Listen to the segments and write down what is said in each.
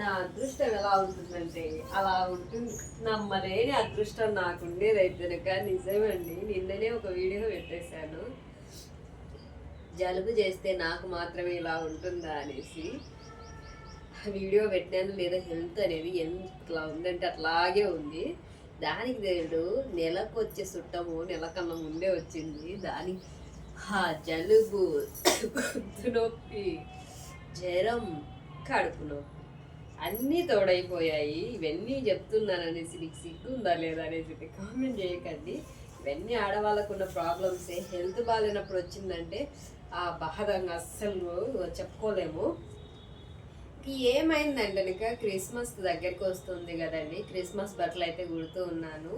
నా అదృష్టం ఎలా ఉంటుందంటే అలా ఉంటుంది. నమ్మలేని అదృష్టం నాకుండేది అయితే కనుక నిజమండి. నిన్ననే ఒక వీడియో పెట్టేశాను. జలుబు చేస్తే నాకు మాత్రమే ఇలా ఉంటుందా అనేసి. ఆ వీడియో పెట్టాను లేదా హెల్త్ అనేది ఎంత ఉందంటే అట్లాగే ఉంది. దానికి దేవుడు నెలకు వచ్చే చుట్టము నెల కన్నా ముందే వచ్చింది. దానికి ఆ జలుబు గొంతు నొప్పి జ్వరం కడుపు నొప్పి. అన్నీ తోడైపోయాయి. ఇవన్నీ చెప్తున్నాను అనేసి నీకు సిగ్గు ఉందా లేదా అనేసి కామెంట్ చేయకండి. ఇవన్నీ ఆడవాళ్ళకు ఉన్న ప్రాబ్లమ్సే హెల్త్ బాగాలేనప్పుడు వచ్చిందంటే ఆ బాధంగా అస్సలు చెప్పుకోలేము. ఏమైందండి ఏమైందంటే కనుక క్రిస్మస్ దగ్గరికి వస్తుంది కదండి. క్రిస్మస్ బట్టలు అయితే కుడుతూ ఉన్నాను.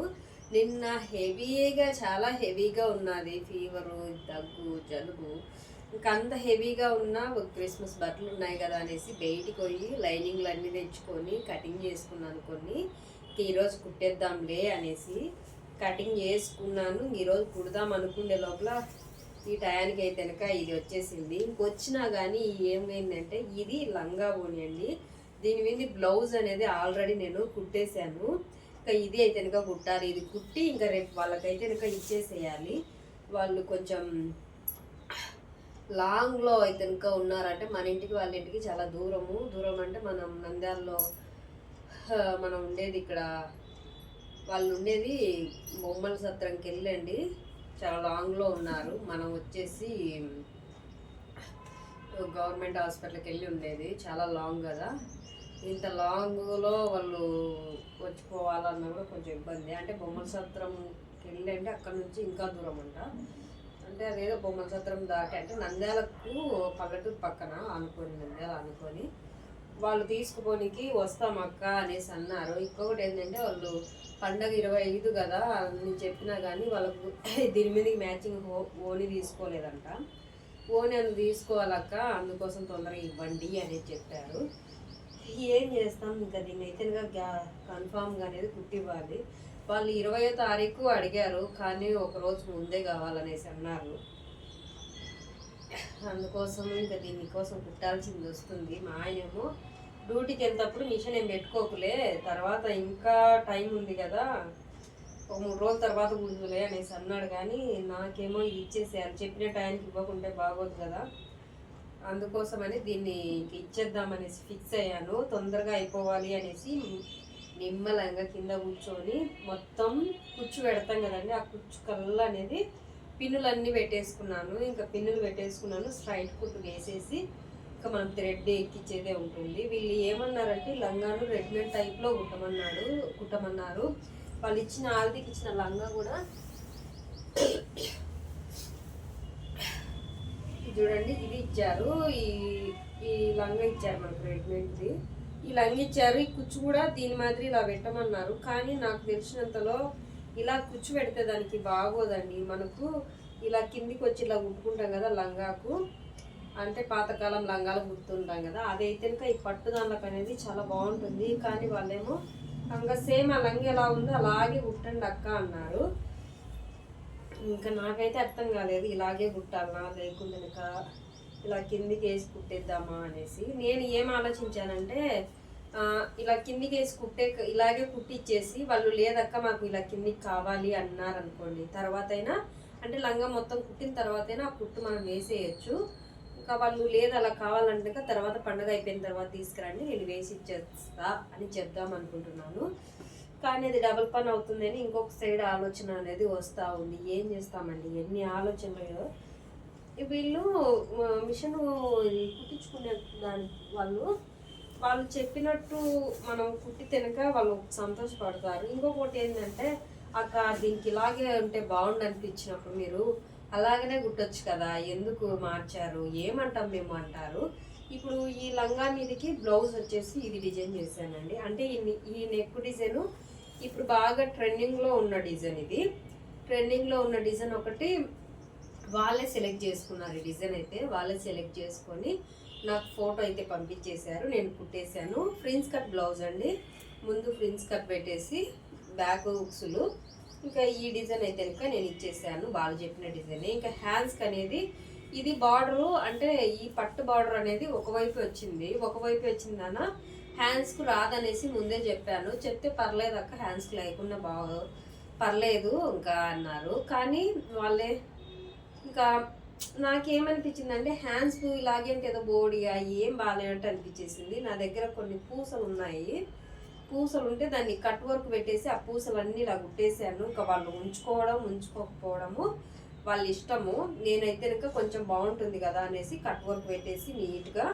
నిన్న హెవీగా చాలా హెవీగా ఉన్నది. ఫీవరు దగ్గు జలుబు. ఇంకా అంత హెవీగా ఉన్న ఒక క్రిస్మస్ బట్టలు ఉన్నాయి కదా అనేసి బయటికి పోయి లైనింగ్లు అన్నీ తెచ్చుకొని కటింగ్ చేసుకున్నాను కొన్ని. ఈరోజు కుట్టేద్దాంలే అనేసి కటింగ్ చేసుకున్నాను. ఈరోజు కుడదాం అనుకునే లోపల ఈ టయానికి అయితే కనుక ఇది వచ్చేసింది. ఇంకొచ్చినా కానీ ఏమైందంటే ఇది లంగా ఓని అండి. దీని మీద బ్లౌజ్ అనేది ఆల్రెడీ నేను కుట్టేశాను. ఇంకా ఇది అయితే కనుక కుట్టాలి. ఇది కుట్టి ఇంకా రేపు వాళ్ళకైతే కనుక ఇచ్చేసేయాలి. వాళ్ళు కొంచెం లాంగ్లో అయితే ఇంకా ఉన్నారంటే మన ఇంటికి వాళ్ళ ఇంటికి చాలా దూరము. దూరం అంటే మనం నంద్యాలలో మనం ఉండేది ఇక్కడ. వాళ్ళు ఉండేది బొమ్మల సత్రంకి వెళ్ళండి. చాలా లాంగ్లో ఉన్నారు. మనం వచ్చేసి గవర్నమెంట్ హాస్పిటల్కి వెళ్ళి ఉండేది. చాలా లాంగ్ కదా. ఇంత లాంగ్లో వాళ్ళు వచ్చిపోవాలన్నా కూడా కొంచెం ఇబ్బంది. అంటే బొమ్మల సత్రంకి వెళ్ళి అంటే అక్కడ నుంచి ఇంకా దూరం అంట అంటే అదేదో బొమ్మల సత్రం దాటి అంటే నంద్యాలకు పల్లెటూరు పక్కన అనుకోని నంద్యాల అనుకొని వాళ్ళు తీసుకుపోనికి వస్తాం అక్క అనేసి అన్నారు. ఇంకొకటి ఏంటంటే వాళ్ళు పండగ ఇరవై ఐదు కదా నేను చెప్పినా కానీ వాళ్ళకు దీని మీదకి మ్యాచింగ్ హో ఓని తీసుకోలేదంట. ఓని అని తీసుకోవాలక్క అందుకోసం తొందరగా ఇవ్వండి అనేది చెప్పారు. ఏం చేస్తాం? ఇంకా దీన్ని అయితే కన్ఫామ్గా అనేది కుట్టివ్వాలి. వాళ్ళు ఇరవయో తారీఖు అడిగారు కానీ ఒక రోజు ముందే కావాలనేసి అన్నారు. అందుకోసం ఇంకా దీనికోసం కుట్టాల్సింది వస్తుంది. మా ఆయనేమో డ్యూటీకి వెళ్తప్పుడు మిషన్ ఏం పెట్టుకోకులే తర్వాత ఇంకా టైం ఉంది కదా ఒక మూడు రోజుల తర్వాత కుడుతులే అనేసి అన్నాడు. కానీ నాకేమో ఇది ఇచ్చేసేయాలి చెప్పిన టైంకి ఇవ్వకుంటే బాగోదు కదా అందుకోసమని దీన్ని ఇంక ఇచ్చేద్దామనేసి ఫిక్స్ అయ్యాను. తొందరగా అయిపోవాలి అనేసి నిమ్మలంగా కింద కూర్చొని మొత్తం కుచ్చు పెడతాం కదండి. ఆ కుచ్చు కళ్ళ అనేది పిన్నులన్నీ పెట్టేసుకున్నాను. ఇంకా పిన్నులు పెట్టేసుకున్నాను. స్ట్రైట్ కుట్టు వేసేసి ఇంకా మనం థ్రెడ్ ఎక్కిచ్చేదే ఉంటుంది. వీళ్ళు ఏమన్నారంటే లంగాను రెడీమేడ్ టైప్లో కుట్టమన్నాడు కుట్టమన్నారు. వాళ్ళు ఇచ్చిన ఆల్దికి ఇచ్చిన లంగా కూడా చూడండి ఇది ఇచ్చారు. ఈ ఈ లంగా ఇచ్చారు మనకు రెడీమేడ్ది ఈ లంగా ఇచ్చారు ఈ కుచ్చు కూడా దీని మాదిరి ఇలా పెట్టమన్నారు. కానీ నాకు తెలిసినంతలో ఇలా కుచ్చు పెడితే దానికి బాగోదండి. మనకు ఇలా కిందికి వచ్చి ఇలా కుట్టుకుంటాం కదా లంగాకు. అంటే పాతకాలం లంగాలు కుడుతుంటాం కదా. అదైతే ఇంకా ఈ పట్టు దానిలకు అనేది చాలా బాగుంటుంది. కానీ వాళ్ళేమో ఇంకా సేమ్ ఆ లంగి ఎలా ఉందో అలాగే కుట్టండి అక్క అన్నారు. ఇంకా నాకైతే అర్థం కాలేదు. ఇలాగే కుట్టాలనా లేకుండా ఇంకా ఇలా కిందికి వేసి కుట్టేద్దామా అనేసి నేను ఏం ఆలోచించానంటే ఇలా కిందికి వేసి కుట్టే ఇలాగే కుట్టిచ్చేసి వాళ్ళు లేదక్క మాకు ఇలా కిందికి కావాలి అన్నారు అనుకోండి తర్వాత అయినా అంటే లంగా మొత్తం కుట్టిన తర్వాత అయినా ఆ కుట్టు మనం వేసేయచ్చు. ఇంకా వాళ్ళు లేదు అలా కావాలంటే తర్వాత పండగ అయిపోయిన తర్వాత తీసుకురండి నేను వేసి ఇచ్చేస్తా అని చెప్దాం అనుకుంటున్నాను. కానీ అది డబుల్ పని అవుతుందని ఇంకొక సైడ్ ఆలోచన అనేది వస్తూ ఉంది. ఏం చేస్తామండి? ఎన్ని ఆలోచనలు వీళ్ళు మిషన్ కుట్టించుకునే దాని వాళ్ళు వాళ్ళు చెప్పినట్టు మనం కుట్టి తినక వాళ్ళు సంతోషపడతారు. ఇంకొకటి ఏంటంటే అక్క దీనికి ఇలాగే ఉంటే బాగుండు అనిపించినప్పుడు మీరు అలాగనే కుట్టొచ్చు కదా ఎందుకు మార్చారు ఏమంటాం మేము అంటారు. ఇప్పుడు ఈ లంగా మీదకి బ్లౌజ్ వచ్చేసి ఇది డిజైన్ చేశానండి. అంటే ఈ ఈ నెక్ డిజైన్ ఇప్పుడు బాగా ట్రెండింగ్లో ఉన్న డిజైన్ ఇది. ట్రెండింగ్లో ఉన్న డిజైన్ ఒకటి వాళ్ళే సెలెక్ట్ చేసుకున్నారు ఈ డిజైన్ అయితే. వాళ్ళే సెలెక్ట్ చేసుకొని నాకు ఫోటో అయితే పంపించేశారు. నేను కుట్టేశాను. ఫ్రిన్స్ కట్ బ్లౌజ్ అండి. ముందు ఫ్రిన్స్ కట్ పెట్టేసి బ్యాక్ హుక్స్లు. ఇంకా ఈ డిజైన్ అయితే కనుక నేను ఇచ్చేసాను. వాళ్ళు చెప్పిన డిజైన్. ఇంకా హ్యాండ్స్కి అనేది ఇది బార్డరు అంటే ఈ పట్టు బార్డర్ అనేది ఒకవైపు వచ్చింది. ఒకవైపు వచ్చిందన హ్యాండ్స్కు రాదనేసి ముందే చెప్పాను. చెప్తే పర్లేదు అక్క హ్యాండ్స్కి లేకుండా బాగు పర్లేదు ఇంకా అన్నారు. కానీ వాళ్ళే ఇంకా నాకేమనిపించింది అంటే హ్యాండ్స్ ఇలాగే ఏదో బోడిగా ఏం బాగాలేనట్టు అనిపించేసింది. నా దగ్గర కొన్ని పూసలు ఉన్నాయి. పూసలు ఉంటే దాన్ని కట్ వర్క్ పెట్టేసి ఆ పూసలన్నీ ఇలా గుట్టేసాను ఇంకా వాళ్ళు ఉంచుకోవడం ఉంచుకోకపోవడము వాళ్ళ ఇష్టము. నేనైతే ఇంకా కొంచెం బాగుంటుంది కదా అనేసి కట్ వర్క్ పెట్టేసి నీట్గా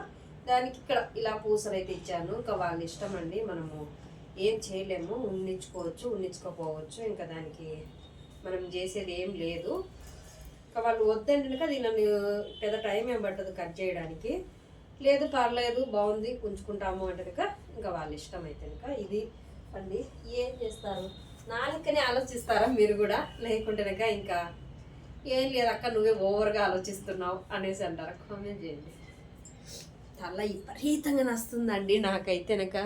దానికి ఇక్కడ ఇలా పూసలు అయితే ఇచ్చాను. ఇంకా వాళ్ళ ఇష్టం అండి. మనము ఏం చేయలేము. ఉన్నించుకోవచ్చు ఉన్నించుకోపోవచ్చు ఇంకా దానికి మనం చేసేది ఏం లేదు. ఇంకా వాళ్ళు వద్దంటే కనుక దీనిని పెద్ద టైం ఏం పట్టదు కట్ చేయడానికి. లేదు పర్లేదు బాగుంది ఉంచుకుంటాము అంటే కనుక ఇంకా వాళ్ళ ఇష్టం అయితే కనుక ఇది అండి. ఏం చేస్తారు? నాలుకనే ఆలోచిస్తారా మీరు కూడా? లేకుంటే కనుక ఇంకా ఏం లేదు అక్క నువ్వే ఓవర్గా ఆలోచిస్తున్నావు అనేసి అంటారు? కామెంట్ చేయండి. తల విపరీతంగా నస్తుందండి నాకైతే కనుక.